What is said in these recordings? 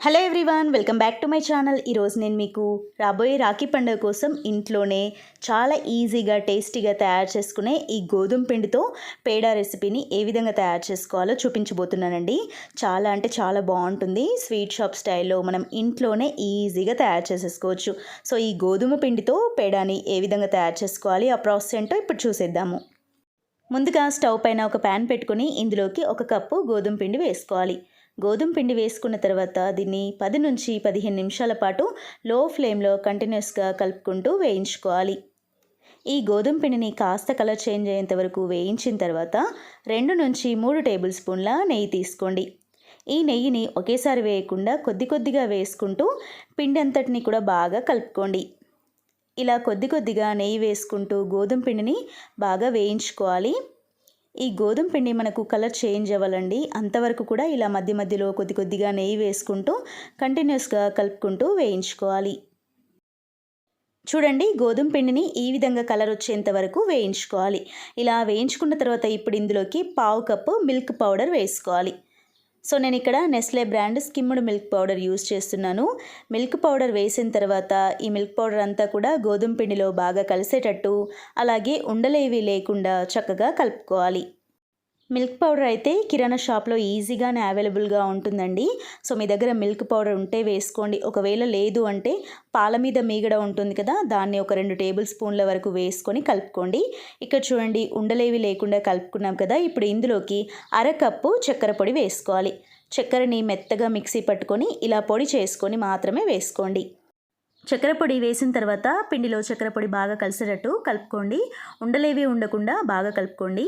Hello everyone welcome back to my channel ఈరోజు నేను మీకు రాబోయే రాఖీ పండుగ కోసం ఇంట్లోనే చాలా ఈజీగా టేస్టీగా తయారు చేసుకునే ఈ గోధుమ పిండితో పేడా రెసిపీని ఏ విధంగా తయారు చేసుకోవాలో చూపించబోతున్నానండి. చాలా అంటే చాలా బాగుంటుంది. స్వీట్ షాప్ స్టైల్లో మనం ఇంట్లోనే ఈజీగా తయారు చేసేసుకోవచ్చు. సో ఈ గోధుమ పిండితో పేడాని ఏ విధంగా తయారు చేసుకోవాలి? ఆ ప్రాసెస్ ఏంటో ఇప్పుడు చూసేద్దాము. ముందుగా స్టవ్ పైన ఒక ప్యాన్ పెట్టుకుని ఇందులోకి ఒక కప్పు గోధుమ పిండి వేసుకోవాలి. గోధుమ పిండి వేసుకున్న తర్వాత దీన్ని పది నుంచి పదిహేను నిమిషాల పాటు లో ఫ్లేమ్లో కంటిన్యూస్గా కలుపుకుంటూ వేయించుకోవాలి. ఈ గోధుమ పిండిని కాస్త కలర్ చేంజ్ అయ్యేంత వరకు వేయించిన తర్వాత రెండు నుంచి మూడు టేబుల్ స్పూన్ల నెయ్యి తీసుకోండి. ఈ నెయ్యిని ఒకేసారి వేయకుండా కొద్ది కొద్దిగా వేసుకుంటూ పిండి అంతటిని కూడా బాగా కలుపుకోండి. ఇలా కొద్ది కొద్దిగా నెయ్యి వేసుకుంటూ గోధుమ పిండిని బాగా వేయించుకోవాలి. ఈ గోధుమ పిండి మనకు కలర్ చేంజ్ అవ్వాలండి. అంతవరకు కూడా ఇలా మధ్య మధ్యలో కొద్ది కొద్దిగా నెయ్యి వేసుకుంటూ కంటిన్యూస్గా కలుపుకుంటూ వేయించుకోవాలి. చూడండి గోధుమ పిండిని ఈ విధంగా కలర్ వచ్చేంత వరకు వేయించుకోవాలి. ఇలా వేయించుకున్న తర్వాత ఇప్పుడు ఇందులోకి పావు కప్పు మిల్క్ పౌడర్ వేసుకోవాలి. సో నేను ఇక్కడ Nestle brand skimmed milk powder use చేస్తున్నాను. మిల్క్ పౌడర్ వేసిన తర్వాత ఈ మిల్క్ పౌడర్ అంతా కూడా గోధుమ పిండిలో బాగా కలిసేటట్టు అలాగే ఉండలేవి లేకుండా చక్కగా కలుపుకోవాలి. మిల్క్ పౌడర్ అయితే కిరాణా షాప్లో ఈజీగానే అవైలబుల్గా ఉంటుందండి. సో మీ దగ్గర మిల్క్ పౌడర్ ఉంటే వేసుకోండి. ఒకవేళ లేదు అంటే పాల మీద మీగడ ఉంటుంది కదా దాన్ని ఒక రెండు టేబుల్ స్పూన్ల వరకు వేసుకొని కలుపుకోండి. ఇక్కడ చూడండి ఉండలేవి లేకుండా కలుపుకున్నాం కదా ఇప్పుడు ఇందులోకి అరకప్పు చక్కెర పొడి వేసుకోవాలి. చక్కెరని మెత్తగా మిక్సీ పట్టుకొని ఇలా పొడి చేసుకొని మాత్రమే వేసుకోండి. చక్కెర పొడి వేసిన తర్వాత పిండిలో చక్కెర పొడి బాగా కలిసేటట్టు కలుపుకోండి. ఉండలేవి ఉండకుండా బాగా కలుపుకోండి.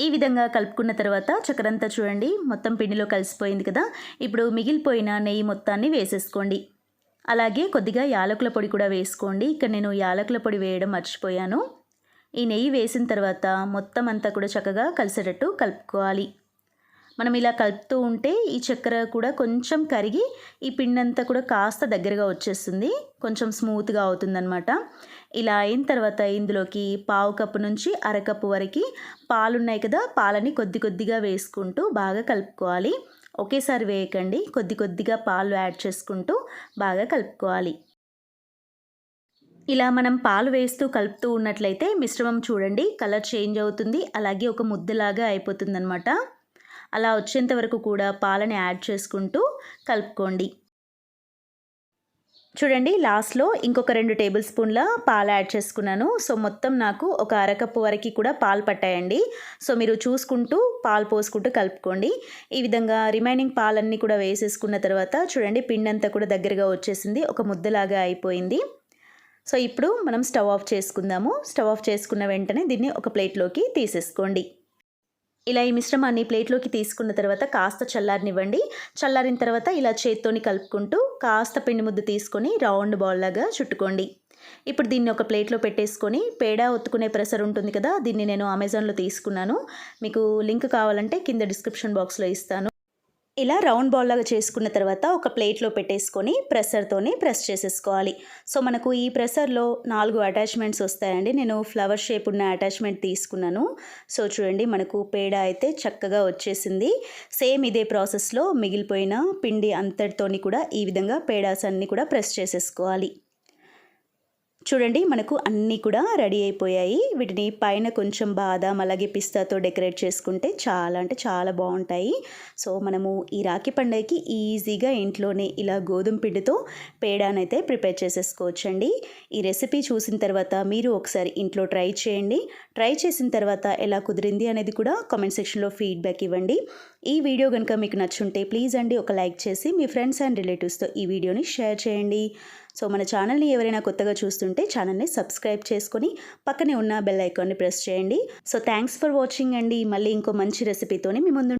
ఈ విధంగా కలుపుకున్న తర్వాత చక్కెరంతా చూడండి. మొత్తం పిండిలో కలిసిపోయింది కదా. ఇప్పుడు మిగిలిపోయిన నెయ్యి మొత్తాన్ని వేసేసుకోండి. అలాగే కొద్దిగా యాలకుల పొడి కూడా వేసుకోండి. ఇక్కడ నేను యాలకుల పొడి వేయడం మర్చిపోయాను. ఈ నెయ్యి వేసిన తర్వాత మొత్తం అంతా కూడా చక్కగా కలిసేటట్టు కలుపుకోవాలి. మనం ఇలా కలుపుతూ ఉంటే ఈ చక్కెర కూడా కొంచెం కరిగి ఈ పిండి అంతా కూడా కాస్త దగ్గరగా వచ్చేస్తుంది. కొంచెం స్మూత్గా అవుతుందన్నమాట. ఇలా అయిన తర్వాత ఇందులోకి పావు కప్పు నుంచి అరకప్పు వరకు పాలు ఉన్నాయి కదా పాలని కొద్ది కొద్దిగా వేసుకుంటూ బాగా కలుపుకోవాలి. ఒకేసారి వేయకండి కొద్ది కొద్దిగా పాలు యాడ్ చేసుకుంటూ బాగా కలుపుకోవాలి. ఇలా మనం పాలు వేస్తూ కలుపుతూ ఉన్నట్లయితే మిశ్రమం చూడండి కలర్ చేంజ్ అవుతుంది అలాగే ఒక ముద్దలాగా అయిపోతుందన్నమాట. అలా వచ్చేంత వరకు కూడా పాలని యాడ్ చేసుకుంటూ కలుపుకోండి. చూడండి లాస్ట్లో ఇంకొక రెండు టేబుల్ స్పూన్ల పాలు యాడ్ చేసుకున్నాను. సో మొత్తం నాకు ఒక అరకప్పు వరకు కూడా పాలు పట్టాయండి. సో మీరు చూసుకుంటూ పాలు పోసుకుంటూ కలుపుకోండి. ఈ విధంగా రిమైనింగ్ పాలన్నీ కూడా వేసేసుకున్న తర్వాత చూడండి పిండి అంతా కూడా దగ్గరగా వచ్చేసింది. ఒక ముద్దలాగా అయిపోయింది. సో ఇప్పుడు మనం స్టవ్ ఆఫ్ చేసుకుందాము. స్టవ్ ఆఫ్ చేసుకున్న వెంటనే దీన్ని ఒక ప్లేట్లోకి తీసేసుకోండి. ఇలా ఈ మిశ్రమాన్ని ప్లేట్లోకి తీసుకున్న తర్వాత కాస్త చల్లారనివ్వండి. చల్లారిన తర్వాత ఇలా చేత్తోని కలుపుకుంటూ కాస్త పిండి ముద్ద తీసుకొని రౌండ్ బాల్ లాగా చుట్టుకోండి. ఇప్పుడు దీన్ని ఒక ప్లేట్లో పెట్టేసుకొని పేడ ఒత్తుకునే ప్రెషర్ ఉంటుంది కదా దీన్ని నేను అమెజాన్లో తీసుకున్నాను. మీకు లింక్ కావాలంటే కింద డిస్క్రిప్షన్ బాక్స్లో ఇస్తాను. ఇలా రౌండ్ బాల్ లాగా చేసుకున్న తర్వాత ఒక ప్లేట్లో పెట్టేసుకొని ప్రెషర్తోనే ప్రెస్ చేసేసుకోవాలి. సో మనకు ఈ ప్రెషర్లో నాలుగు అటాచ్మెంట్స్ వస్తాయండి. నేను ఫ్లవర్ షేప్ ఉన్న అటాచ్మెంట్ తీసుకున్నాను. సో చూడండి మనకు పేడ అయితే చక్కగా వచ్చేసింది. సేమ్ ఇదే ప్రాసెస్లో మిగిలిపోయిన పిండి అంతటితోని కూడా ఈ విధంగా పేడాస్ అన్నీ కూడా ప్రెస్ చేసేసుకోవాలి. చూడండి మనకు అన్నీ కూడా రెడీ అయిపోయాయి. వీటిని పైన కొంచెం బాదం అలాగే పిస్తాతో డెకరేట్ చేసుకుంటే చాలా అంటే చాలా బాగుంటాయి. సో మనము ఈ రాఖీ పండుగకి ఈజీగా ఇంట్లోనే ఇలా గోధుమ పిండితో పేడానైతే ప్రిపేర్ చేసేసుకోవచ్చండి. ఈ రెసిపీ చూసిన తర్వాత మీరు ఒకసారి ఇంట్లో ట్రై చేయండి. ట్రై చేసిన తర్వాత ఎలా కుదిరింది అనేది కూడా కామెంట్ సెక్షన్లో ఫీడ్బ్యాక్ ఇవ్వండి. ఈ వీడియో కనుక మీకు నచ్చుంటే ప్లీజ్ అండి ఒక లైక్ చేసి మీ ఫ్రెండ్స్ అండ్ రిలేటివ్స్తో ఈ వీడియోని షేర్ చేయండి. సో మన ఛానల్ని ఎవరైనా కొత్తగా చూస్తుంటే ఛానల్ని సబ్స్క్రైబ్ చేసుకొని పక్కనే ఉన్న బెల్ ఐకాన్ని ప్రెస్ చేయండి. సో థ్యాంక్స్ ఫర్ వాచింగ్ అండి. మళ్ళీ ఇంకో మంచి రెసిపీతోని మీ ముందు